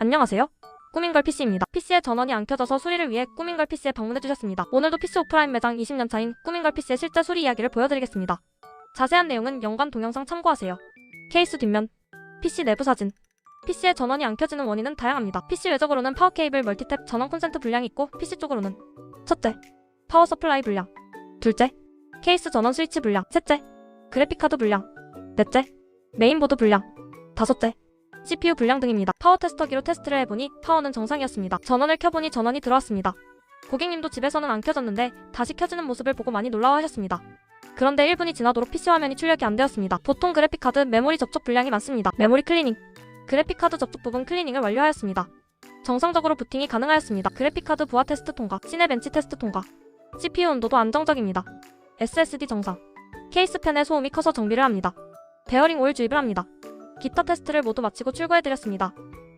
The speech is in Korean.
안녕하세요. 꾸민걸 PC입니다. PC에 전원이 안 켜져서 수리를 위해 꾸민걸 PC에 방문해주셨습니다. 오늘도 PC 오프라인 매장 20년 차인 꾸민걸 PC의 실제 수리 이야기를 보여드리겠습니다. 자세한 내용은 연관 동영상 참고하세요. 케이스 뒷면, PC 내부 사진. PC에 전원이 안 켜지는 원인은 다양합니다. PC 외적으로는 파워 케이블 멀티탭 전원 콘센트 불량이 있고 PC 쪽으로는 첫째, 파워 서플라이 불량. 둘째, 케이스 전원 스위치 불량. 셋째, 그래픽카드 불량. 넷째, 메인보드 불량. 다섯째, CPU 불량 등입니다. 파워 테스터기로 테스트를 해보니 파워는 정상이었습니다. 전원을 켜보니 전원이 들어왔습니다. 고객님도 집에서는 안 켜졌는데 다시 켜지는 모습을 보고 많이 놀라워하셨습니다. 그런데 1분이 지나도록 PC 화면이 출력이 안 되었습니다. 보통 그래픽카드 메모리 접촉 불량이 많습니다. 메모리 클리닝. 그래픽카드 접촉 부분 클리닝을 완료하였습니다. 정상적으로 부팅이 가능하였습니다. 그래픽카드 부하 테스트 통과, 시네벤치 테스트 통과. CPU 온도도 안정적입니다. SSD 정상. 케이스 팬의 소음이 커서 정비를 합니다. 베어링 오일 주입을 합니다. 기타 테스트를 모두 마치고 출고해드렸습니다.